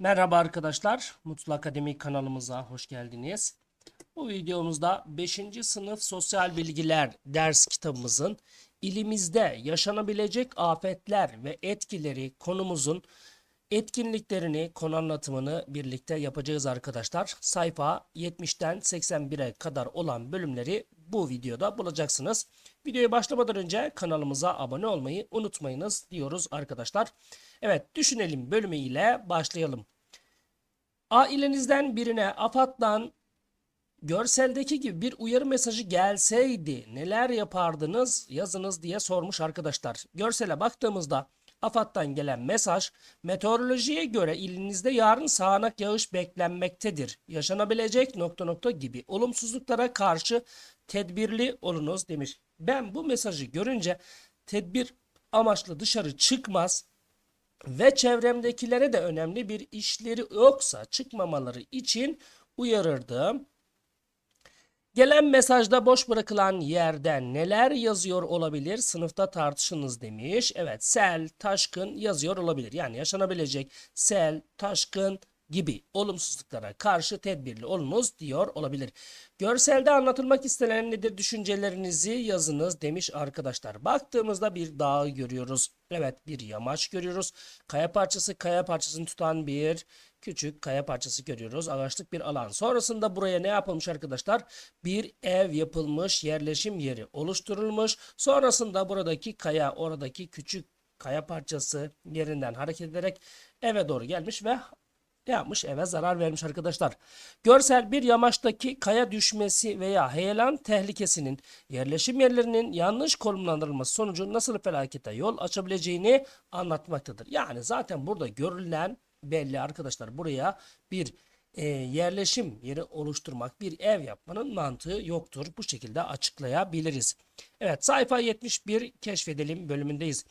Merhaba arkadaşlar, Mutlu Akademi kanalımıza hoş geldiniz. Bu videomuzda 5. sınıf sosyal bilgiler ders kitabımızın ilimizde yaşanabilecek afetler ve etkileri konumuzun etkinliklerini, konu anlatımını birlikte yapacağız arkadaşlar. Sayfa 70'ten 81'e kadar olan bölümleri bu videoda bulacaksınız. Videoya başlamadan önce kanalımıza abone olmayı unutmayınız diyoruz arkadaşlar. Evet, düşünelim bölümü ile başlayalım. Ailenizden birine AFAD'dan görseldeki gibi bir uyarı mesajı gelseydi neler yapardınız yazınız diye sormuş arkadaşlar. Görsele baktığımızda AFAD'dan gelen mesaj meteorolojiye göre ilinizde yarın sağanak yağış beklenmektedir. Yaşanabilecek nokta nokta gibi olumsuzluklara karşı tedbirli olunuz demiş. Ben bu mesajı görünce tedbir amaçlı dışarı çıkmaz ve çevremdekilere de önemli bir işleri yoksa çıkmamaları için uyarırdım. Gelen mesajda boş bırakılan yerden neler yazıyor olabilir? Sınıfta tartışınız demiş. Evet, sel, taşkın yazıyor olabilir. Yani yaşanabilecek sel, taşkın gibi olumsuzluklara karşı tedbirli olunuz diyor olabilir. Görselde anlatılmak istenen nedir düşüncelerinizi yazınız demiş arkadaşlar. Baktığımızda bir dağı görüyoruz. Evet bir yamaç görüyoruz. Kaya parçası kaya parçasını tutan bir küçük kaya parçası görüyoruz. Ağaçlık bir alan. Sonrasında buraya ne yapılmış arkadaşlar? Bir ev yapılmış, yerleşim yeri oluşturulmuş. Sonrasında buradaki kaya, oradaki küçük kaya parçası yerinden hareket ederek eve doğru gelmiş ve ne yapmış? Eve zarar vermiş arkadaşlar. Görsel bir yamaçtaki kaya düşmesi veya heyelan tehlikesinin yerleşim yerlerinin yanlış konumlandırılması sonucu nasıl felakete yol açabileceğini anlatmaktadır. Yani zaten burada görülen belli arkadaşlar. Buraya bir e, yerleşim yeri oluşturmak, bir ev yapmanın mantığı yoktur. Bu şekilde açıklayabiliriz. Evet sayfa 71 keşfedelim bölümündeyiz.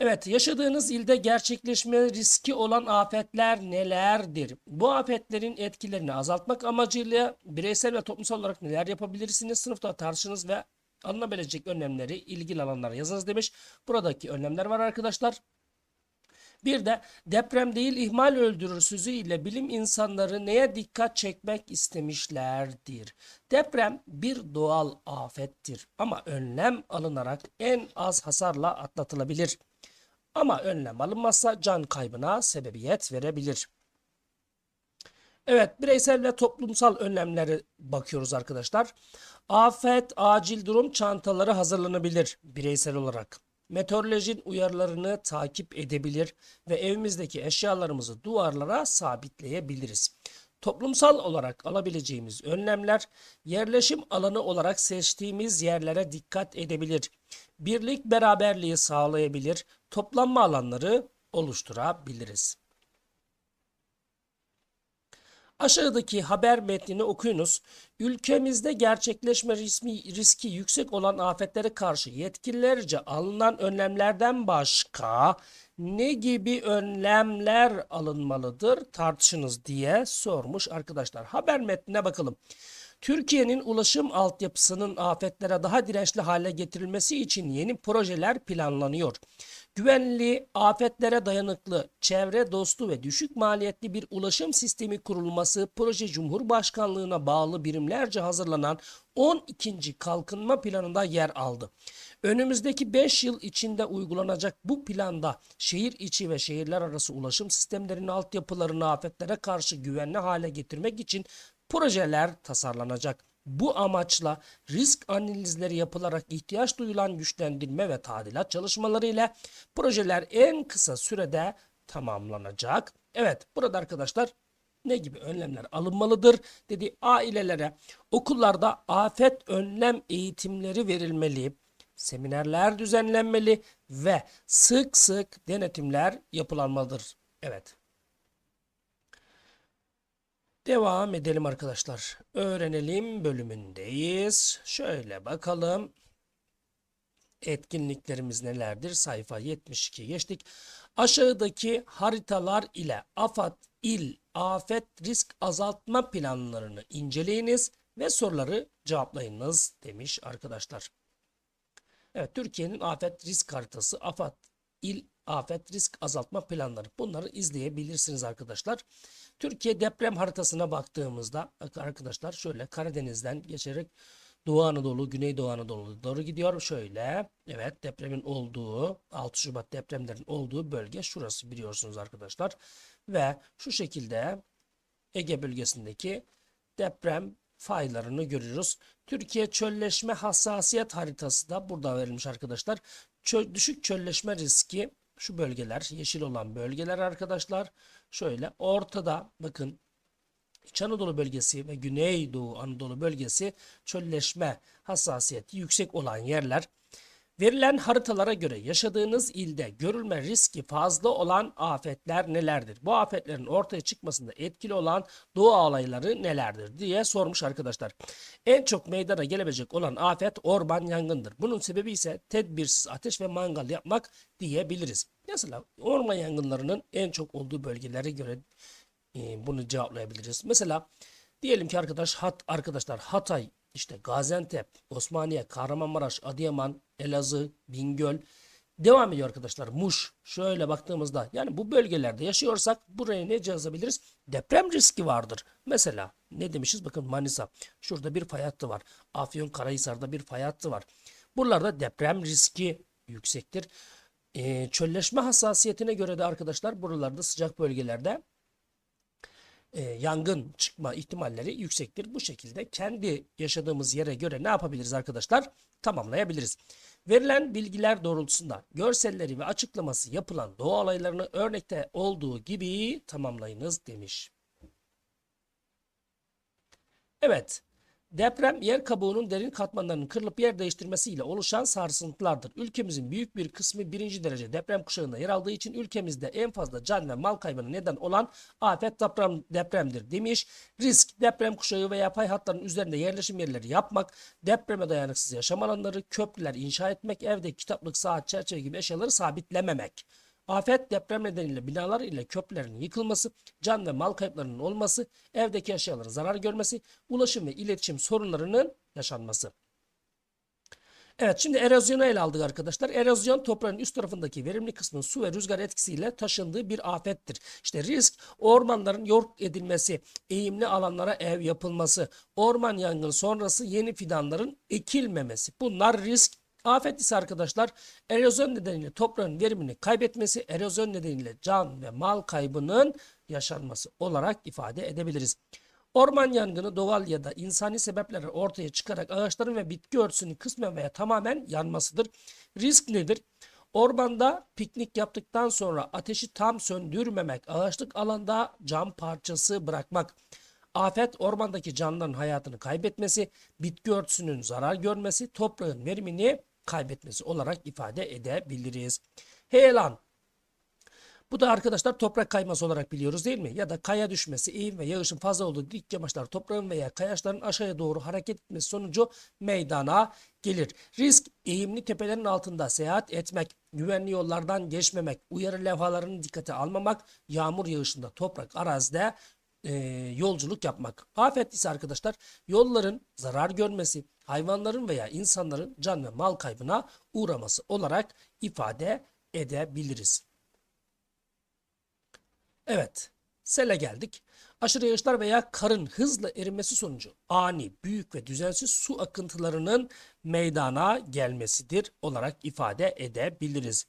Evet, yaşadığınız ilde gerçekleşme riski olan afetler nelerdir? Bu afetlerin etkilerini azaltmak amacıyla bireysel ve toplumsal olarak neler yapabilirsiniz? Sınıfta tartışınız ve alınabilecek önlemleri ilgili alanlara yazınız demiş. Buradaki önlemler var arkadaşlar. Bir de deprem değil ihmal öldürür sözü ile bilim insanları neye dikkat çekmek istemişlerdir. Deprem bir doğal afettir ama önlem alınarak en az hasarla atlatılabilir. Ama önlem alınmazsa can kaybına sebebiyet verebilir. Evet, bireysel ve toplumsal önlemleri bakıyoruz arkadaşlar. Afet, acil durum çantaları hazırlanabilir bireysel olarak. Meteorolojinin uyarılarını takip edebilir ve evimizdeki eşyalarımızı duvarlara sabitleyebiliriz. Toplumsal olarak alabileceğimiz önlemler yerleşim alanı olarak seçtiğimiz yerlere dikkat edebilir. Birlik beraberliği sağlayabilir, toplanma alanları oluşturabiliriz. Aşağıdaki haber metnini okuyunuz. Ülkemizde gerçekleşme riski, riski yüksek olan afetlere karşı yetkililerce alınan önlemlerden başka ne gibi önlemler alınmalıdır tartışınız diye sormuş arkadaşlar. Haber metnine bakalım. Türkiye'nin ulaşım altyapısının afetlere daha dirençli hale getirilmesi için yeni projeler planlanıyor. Güvenli, afetlere dayanıklı, çevre dostu ve düşük maliyetli bir ulaşım sistemi kurulması proje Cumhurbaşkanlığına bağlı birimlerce hazırlanan 12. kalkınma planında yer aldı. Önümüzdeki 5 yıl içinde uygulanacak bu planda şehir içi ve şehirler arası ulaşım sistemlerinin altyapılarını afetlere karşı güvenli hale getirmek için projeler tasarlanacak. Bu amaçla risk analizleri yapılarak ihtiyaç duyulan güçlendirme ve tadilat çalışmaları ile projeler en kısa sürede tamamlanacak. Evet burada arkadaşlar ne gibi önlemler alınmalıdır dedi ailelere okullarda afet önlem eğitimleri verilmeli seminerler düzenlenmeli ve sık sık denetimler yapılanmalıdır. Evet. Devam edelim arkadaşlar. Öğrenelim bölümündeyiz. Şöyle bakalım. Etkinliklerimiz nelerdir? Sayfa 72 geçtik. Aşağıdaki haritalar ile AFAD il afet risk azaltma planlarını inceleyiniz ve soruları cevaplayınız demiş arkadaşlar. Evet Türkiye'nin afet risk haritası AFAD il afet risk azaltma planları. Bunları izleyebilirsiniz arkadaşlar. Türkiye deprem haritasına baktığımızda arkadaşlar şöyle Karadeniz'den geçerek Doğu Anadolu, Güneydoğu Anadolu doğru gidiyor. Şöyle evet depremin olduğu 6 Şubat depremlerin olduğu bölge şurası biliyorsunuz arkadaşlar. Ve şu şekilde Ege bölgesindeki deprem faylarını görüyoruz. Türkiye çölleşme hassasiyet haritası da burada verilmiş arkadaşlar. Çö düşük çölleşme riski şu bölgeler yeşil olan bölgeler arkadaşlar. Şöyle ortada bakın İç Anadolu bölgesi ve Güneydoğu Anadolu bölgesi çölleşme hassasiyeti yüksek olan yerler. Verilen haritalara göre yaşadığınız ilde görülme riski fazla olan afetler nelerdir? Bu afetlerin ortaya çıkmasında etkili olan doğa olayları nelerdir diye sormuş arkadaşlar. En çok meydana gelebilecek olan afet orman yangındır. Bunun sebebi ise tedbirsiz ateş ve mangal yapmak diyebiliriz. Mesela orman yangınlarının en çok olduğu bölgelere göre e, bunu cevaplayabiliriz. Mesela diyelim ki arkadaş hat arkadaşlar Hatay, işte Gaziantep, Osmaniye, Kahramanmaraş, Adıyaman, Elazığ, Bingöl devam ediyor arkadaşlar. Muş şöyle baktığımızda yani bu bölgelerde yaşıyorsak buraya ne yazabiliriz? Deprem riski vardır. Mesela ne demişiz? Bakın Manisa. Şurada bir fay hattı var. Afyon Karahisar'da bir fay hattı var. Buralarda deprem riski yüksektir. Ee, çölleşme hassasiyetine göre de arkadaşlar buralarda sıcak bölgelerde e, yangın çıkma ihtimalleri yüksektir. Bu şekilde kendi yaşadığımız yere göre ne yapabiliriz arkadaşlar? Tamamlayabiliriz. Verilen bilgiler doğrultusunda görselleri ve açıklaması yapılan doğa olaylarını örnekte olduğu gibi tamamlayınız demiş. Evet. Deprem yer kabuğunun derin katmanlarının kırılıp yer değiştirmesiyle oluşan sarsıntılardır. Ülkemizin büyük bir kısmı birinci derece deprem kuşağında yer aldığı için ülkemizde en fazla can ve mal kaybına neden olan afet deprem, depremdir demiş. Risk deprem kuşağı veya pay hatlarının üzerinde yerleşim yerleri yapmak, depreme dayanıksız yaşam alanları, köprüler inşa etmek, evde kitaplık, saat, çerçeve gibi eşyaları sabitlememek. Afet deprem nedeniyle binalar ile köprülerin yıkılması, can ve mal kayıplarının olması, evdeki eşyaların zarar görmesi, ulaşım ve iletişim sorunlarının yaşanması. Evet şimdi erozyonu ele aldık arkadaşlar. Erozyon toprağın üst tarafındaki verimli kısmın su ve rüzgar etkisiyle taşındığı bir afettir. İşte risk ormanların yok edilmesi, eğimli alanlara ev yapılması, orman yangını sonrası yeni fidanların ekilmemesi. Bunlar risk Afet ise arkadaşlar erozyon nedeniyle toprağın verimini kaybetmesi, erozyon nedeniyle can ve mal kaybının yaşanması olarak ifade edebiliriz. Orman yangını doğal ya da insani sebeplerle ortaya çıkarak ağaçların ve bitki örtüsünün kısmen veya tamamen yanmasıdır. Risk nedir? Ormanda piknik yaptıktan sonra ateşi tam söndürmemek, ağaçlık alanda cam parçası bırakmak. Afet ormandaki canlıların hayatını kaybetmesi, bitki örtüsünün zarar görmesi, toprağın verimini kaybetmesi olarak ifade edebiliriz. Heyelan bu da arkadaşlar toprak kayması olarak biliyoruz değil mi? Ya da kaya düşmesi, eğim ve yağışın fazla olduğu dik yamaçlar toprağın veya kayaçların aşağıya doğru hareket etmesi sonucu meydana gelir. Risk eğimli tepelerin altında seyahat etmek, güvenli yollardan geçmemek, uyarı levhalarını dikkate almamak, yağmur yağışında toprak arazide e, yolculuk yapmak. Afet ise arkadaşlar yolların zarar görmesi, hayvanların veya insanların can ve mal kaybına uğraması olarak ifade edebiliriz. Evet, sele geldik. Aşırı yağışlar veya karın hızla erimesi sonucu ani, büyük ve düzensiz su akıntılarının meydana gelmesidir olarak ifade edebiliriz.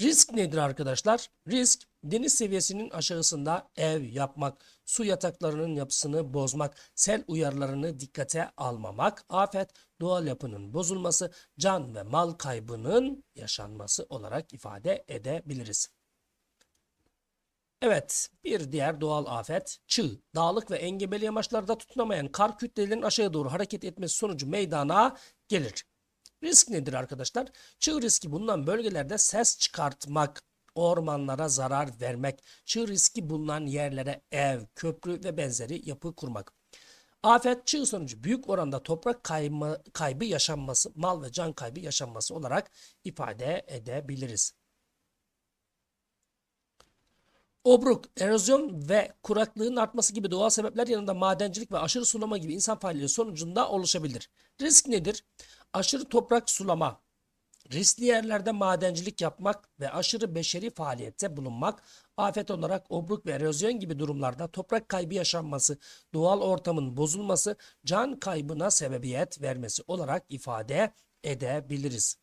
Risk nedir arkadaşlar? Risk deniz seviyesinin aşağısında ev yapmak, su yataklarının yapısını bozmak, sel uyarılarını dikkate almamak, afet doğal yapının bozulması, can ve mal kaybının yaşanması olarak ifade edebiliriz. Evet, bir diğer doğal afet çığ. Dağlık ve engebeli yamaçlarda tutunamayan kar kütlelerinin aşağıya doğru hareket etmesi sonucu meydana gelir. Risk nedir arkadaşlar? Çığ riski bulunan bölgelerde ses çıkartmak, ormanlara zarar vermek, çığ riski bulunan yerlere ev, köprü ve benzeri yapı kurmak. Afet çığ sonucu büyük oranda toprak kayma, kaybı yaşanması, mal ve can kaybı yaşanması olarak ifade edebiliriz. Obruk, erozyon ve kuraklığın artması gibi doğal sebepler yanında madencilik ve aşırı sulama gibi insan faaliyeti sonucunda oluşabilir. Risk nedir? Aşırı toprak sulama, riskli yerlerde madencilik yapmak ve aşırı beşeri faaliyette bulunmak, afet olarak obruk ve erozyon gibi durumlarda toprak kaybı yaşanması, doğal ortamın bozulması, can kaybına sebebiyet vermesi olarak ifade edebiliriz.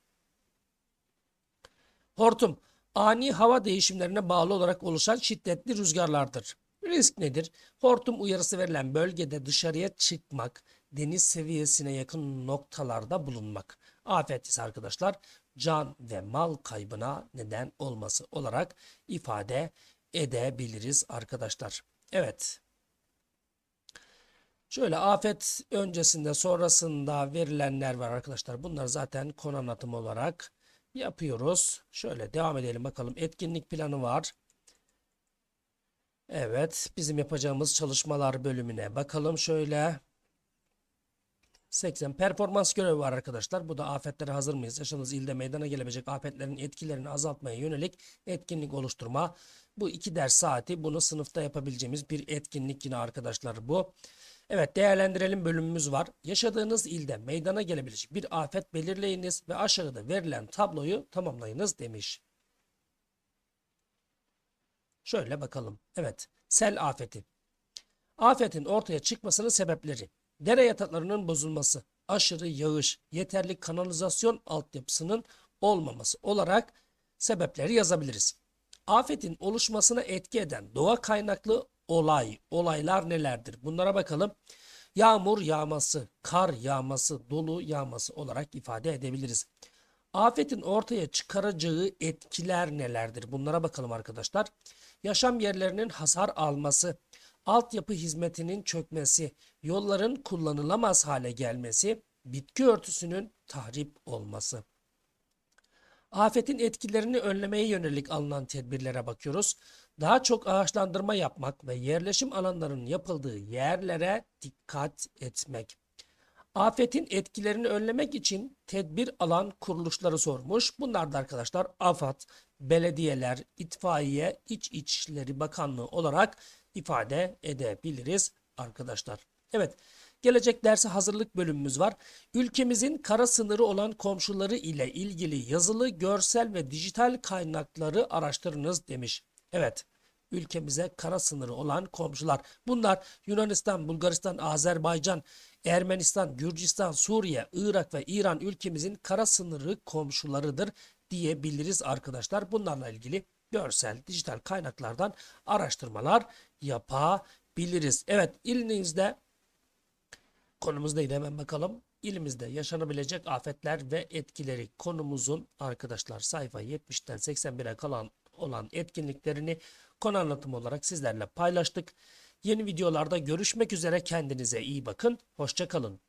Hortum, ani hava değişimlerine bağlı olarak oluşan şiddetli rüzgarlardır. Risk nedir? Hortum uyarısı verilen bölgede dışarıya çıkmak, deniz seviyesine yakın noktalarda bulunmak. Afet ise arkadaşlar can ve mal kaybına neden olması olarak ifade edebiliriz arkadaşlar. Evet. Şöyle afet öncesinde sonrasında verilenler var arkadaşlar. Bunlar zaten konu anlatımı olarak yapıyoruz. Şöyle devam edelim bakalım. Etkinlik planı var. Evet, bizim yapacağımız çalışmalar bölümüne bakalım şöyle. 80 performans görevi var arkadaşlar. Bu da afetlere hazır mıyız? Yaşadığınız ilde meydana gelebilecek afetlerin etkilerini azaltmaya yönelik etkinlik oluşturma. Bu iki ders saati bunu sınıfta yapabileceğimiz bir etkinlik yine arkadaşlar bu. Evet değerlendirelim bölümümüz var. Yaşadığınız ilde meydana gelebilecek bir afet belirleyiniz ve aşağıda verilen tabloyu tamamlayınız demiş. Şöyle bakalım. Evet. Sel afeti. Afetin ortaya çıkmasının sebepleri. Dere yataklarının bozulması, aşırı yağış, yeterli kanalizasyon altyapısının olmaması olarak sebepleri yazabiliriz. Afetin oluşmasına etki eden doğa kaynaklı olay, olaylar nelerdir? Bunlara bakalım. Yağmur yağması, kar yağması, dolu yağması olarak ifade edebiliriz. Afetin ortaya çıkaracağı etkiler nelerdir? Bunlara bakalım arkadaşlar. Yaşam yerlerinin hasar alması, altyapı hizmetinin çökmesi, yolların kullanılamaz hale gelmesi, bitki örtüsünün tahrip olması. Afetin etkilerini önlemeye yönelik alınan tedbirlere bakıyoruz. Daha çok ağaçlandırma yapmak ve yerleşim alanlarının yapıldığı yerlere dikkat etmek. Afetin etkilerini önlemek için tedbir alan kuruluşları sormuş. Bunlar da arkadaşlar AFAD, belediyeler, itfaiye, İç İçişleri Bakanlığı olarak ifade edebiliriz arkadaşlar. Evet. Gelecek derse hazırlık bölümümüz var. Ülkemizin kara sınırı olan komşuları ile ilgili yazılı, görsel ve dijital kaynakları araştırınız demiş. Evet ülkemize kara sınırı olan komşular. Bunlar Yunanistan, Bulgaristan, Azerbaycan, Ermenistan, Gürcistan, Suriye, Irak ve İran ülkemizin kara sınırı komşularıdır diyebiliriz arkadaşlar. Bunlarla ilgili görsel, dijital kaynaklardan araştırmalar yapabiliriz. Evet ilinizde konumuz neydi hemen bakalım. İlimizde yaşanabilecek afetler ve etkileri konumuzun arkadaşlar sayfa 70'ten 81'e kalan olan etkinliklerini konu anlatımı olarak sizlerle paylaştık. Yeni videolarda görüşmek üzere kendinize iyi bakın. Hoşçakalın.